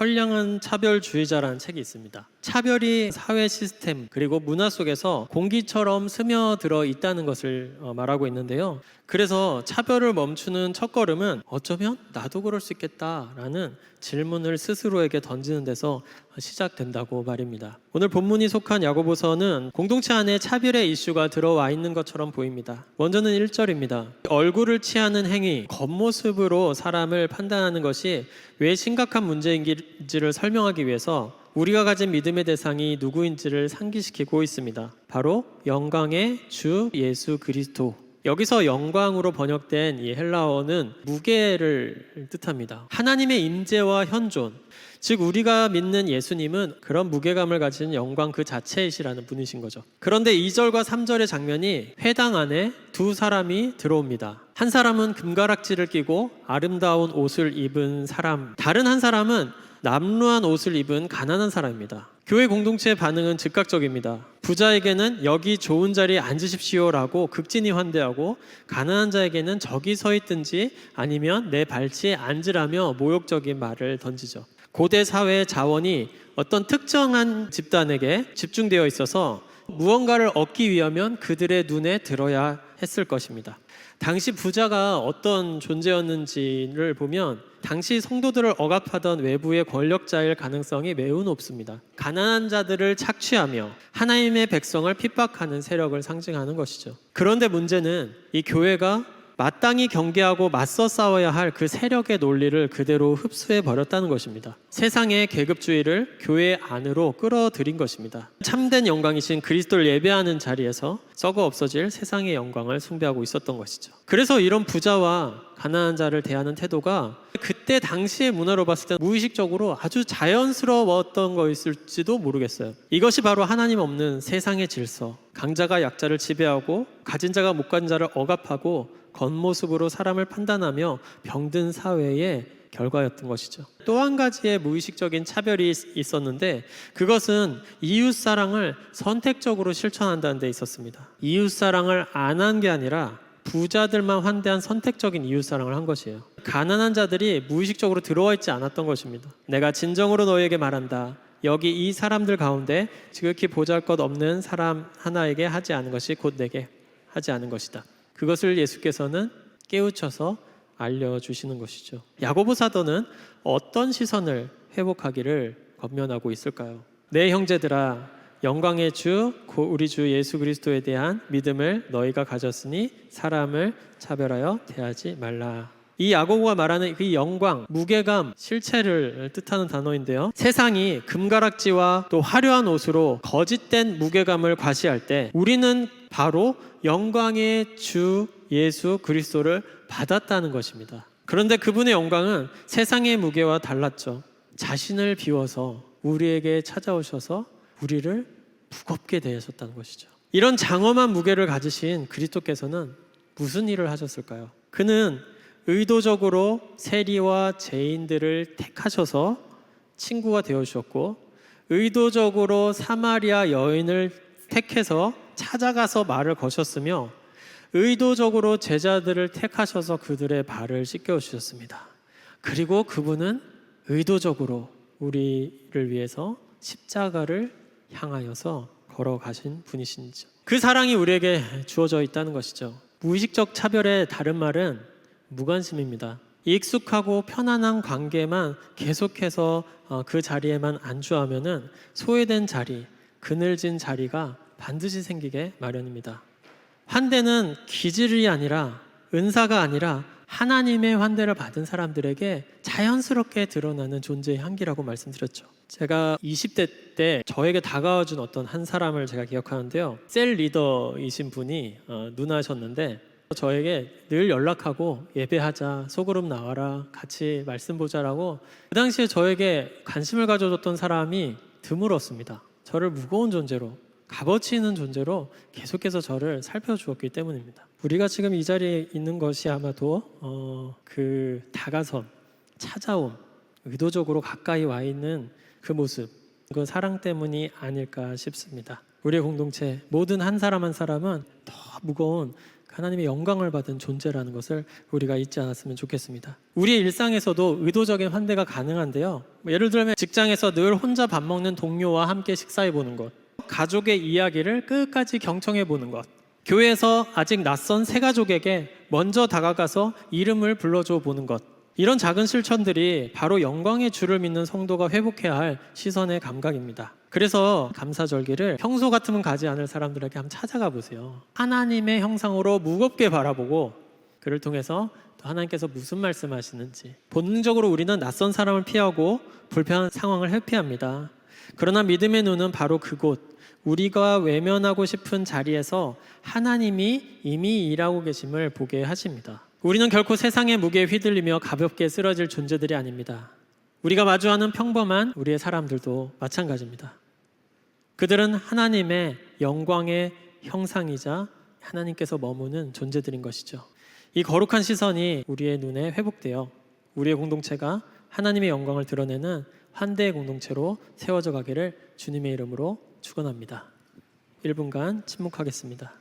선량한 차별주의자라는 책이 있습니다. 차별이 사회 시스템 그리고 문화 속에서 공기처럼 스며들어 있다는 것을 어, 말하고 있는데요. 그래서 차별을 멈추는 첫걸음은 어쩌면 나도 그럴 수 있겠다라는 질문을 스스로에게 던지는 데서 시작된다고 말입니다. 오늘 본문이 속한 야고보서는 공동체 안에 차별의 이슈가 들어와 있는 것처럼 보입니다. 먼저는 1절입니다. 얼굴을 취하는 행위, 겉모습으로 사람을 판단하는 것이 왜 심각한 문제인지를 설명하기 위해서 우리가 가진 믿음의 대상이 누구인지를 상기시키고 있습니다. 바로 영광의 주 예수 그리스도. 여기서 영광으로 번역된 이 헬라어는 무게를 뜻합니다. 하나님의 임재와 현존, 즉 우리가 믿는 예수님은 그런 무게감을 가진 영광 그 자체이시라는 분이신 거죠. 그런데 2절과 3절의 장면이 회당 안에 두 사람이 들어옵니다. 한 사람은 금가락지를 끼고 아름다운 옷을 입은 사람, 다른 한 사람은 남루한 옷을 입은 가난한 사람입니다. 교회 공동체의 반응은 즉각적입니다. 부자에게는 여기 좋은 자리에 앉으십시오라고 극진히 환대하고 가난한 자에게는 저기 서 있든지 아니면 내 발치에 앉으라며 모욕적인 말을 던지죠. 고대 사회의 자원이 어떤 특정한 집단에게 집중되어 있어서 무언가를 얻기 위하면 그들의 눈에 들어야 했을 것입니다. 당시 부자가 어떤 존재였는지를 보면 당시 성도들을 억압하던 외부의 권력자일 가능성이 매우 높습니다. 가난한 자들을 착취하며 하나님의 백성을 핍박하는 세력을 상징하는 것이죠. 그런데 문제는 이 교회가 마땅히 경계하고 맞서 싸워야 할 그 세력의 논리를 그대로 흡수해 버렸다는 것입니다. 세상의 계급주의를 교회 안으로 끌어들인 것입니다. 참된 영광이신 그리스도를 예배하는 자리에서 썩어 없어질 세상의 영광을 숭배하고 있었던 것이죠. 그래서 이런 부자와 가난한 자를 대하는 태도가 그때 당시의 문화로 봤을 때 무의식적으로 아주 자연스러웠던 거였을지도 모르겠어요. 이것이 바로 하나님 없는 세상의 질서. 강자가 약자를 지배하고 가진 자가 못 가진 자를 억압하고 겉모습으로 사람을 판단하며 병든 사회의 결과였던 것이죠. 또 한 가지의 무의식적인 차별이 있- 있었는데 그것은 이웃 사랑을 선택적으로 실천한다는 데 있었습니다. 이웃 사랑을 안 한 게 아니라 부자들만 환대한 선택적인 이웃 사랑을 한 것이에요. 가난한 자들이 무의식적으로 들어와 있지 않았던 것입니다. 내가 진정으로 너에게 말한다. 여기 이 사람들 가운데 지극히 보잘것없는 사람 하나에게 하지 않은 것이 곧 내게 하지 않은 것이다. 그것을 예수께서는 깨우쳐서 알려주시는 것이죠. 야고보 사도는 어떤 시선을 회복하기를 권면하고 있을까요? 내 형제들아 영광의 주고 우리 주 예수 그리스도에 대한 믿음을 너희가 가졌으니 사람을 차별하여 대하지 말라. 이 야고보가 말하는 그 영광, 무게감, 실체를 뜻하는 단어인데요. 세상이 금가락지와 또 화려한 옷으로 거짓된 무게감을 과시할 때 우리는 바로 영광의 주 예수 그리스도를 받았다는 것입니다. 그런데 그분의 영광은 세상의 무게와 달랐죠. 자신을 비워서 우리에게 찾아오셔서 우리를 무겁게 대하셨다는 것이죠. 이런 장엄한 무게를 가지신 그리스도께서는 무슨 일을 하셨을까요? 그는 의도적으로 세리와 죄인들을 택하셔서 친구가 되어 주셨고 의도적으로 사마리아 여인을 택해서 찾아가서 말을 거셨으며 의도적으로 제자들을 택하셔서 그들의 발을 씻겨 주셨습니다. 그리고 그분은 의도적으로 우리를 위해서 십자가를 향하여서 걸어가신 분이신지요. 그 사랑이 우리에게 주어져 있다는 것이죠. 무의식적 차별의 다른 말은 무관심입니다. 익숙하고 편안한 관계만 계속해서 어, 그 자리에만 안주하면은 소외된 자리, 그늘진 자리가 반드시 생기게 마련입니다. 환대는 기질이 아니라 은사가 아니라 하나님의 환대를 받은 사람들에게 자연스럽게 드러나는 존재의 향기라고 말씀드렸죠. 제가 20대 때 저에게 다가와준 어떤 한 사람을 제가 기억하는데요. 셀 리더이신 분이 어, 누나셨는데 저에게 늘 연락하고 예배하자, 소그룹 나와라, 같이 말씀 보자라고 그 당시에 저에게 관심을 가져줬던 사람이 드물었습니다. 저를 무거운 존재로 값어치 있는 존재로 계속해서 저를 살펴주었기 때문입니다. 우리가 지금 이 자리에 있는 것이 아마도 어, 그 다가섬, 찾아옴, 의도적으로 가까이 와 있는 그 모습, 그 사랑 때문이 아닐까 싶습니다. 우리의 공동체 모든 한 사람 한 사람은 더 무거운 하나님의 영광을 받은 존재라는 것을 우리가 잊지 않았으면 좋겠습니다. 우리의 일상에서도 의도적인 환대가 가능한데요. 뭐 예를 들면 직장에서 늘 혼자 밥 먹는 동료와 함께 식사해 보는 것, 가족의 이야기를 끝까지 경청해 보는 것, 교회에서 아직 낯선 새 가족에게 먼저 다가가서 이름을 불러줘 보는 것. 이런 작은 실천들이 바로 영광의 주를 믿는 성도가 회복해야 할 시선의 감각입니다. 그래서 감사절기를 평소 같으면 가지 않을 사람들에게 한번 찾아가 보세요. 하나님의 형상으로 무겁게 바라보고 그를 통해서 또 하나님께서 무슨 말씀하시는지 본능적으로 우리는 낯선 사람을 피하고 불편한 상황을 회피합니다. 그러나 믿음의 눈은 바로 그곳 우리가 외면하고 싶은 자리에서 하나님이 이미 일하고 계심을 보게 하십니다. 우리는 결코 세상의 무게에 휘둘리며 가볍게 쓰러질 존재들이 아닙니다. 우리가 마주하는 평범한 우리의 사람들도 마찬가지입니다. 그들은 하나님의 영광의 형상이자 하나님께서 머무는 존재들인 것이죠. 이 거룩한 시선이 우리의 눈에 회복되어 우리의 공동체가 하나님의 영광을 드러내는 환대의 공동체로 세워져 가기를 주님의 이름으로 축원합니다. 1분간 침묵하겠습니다.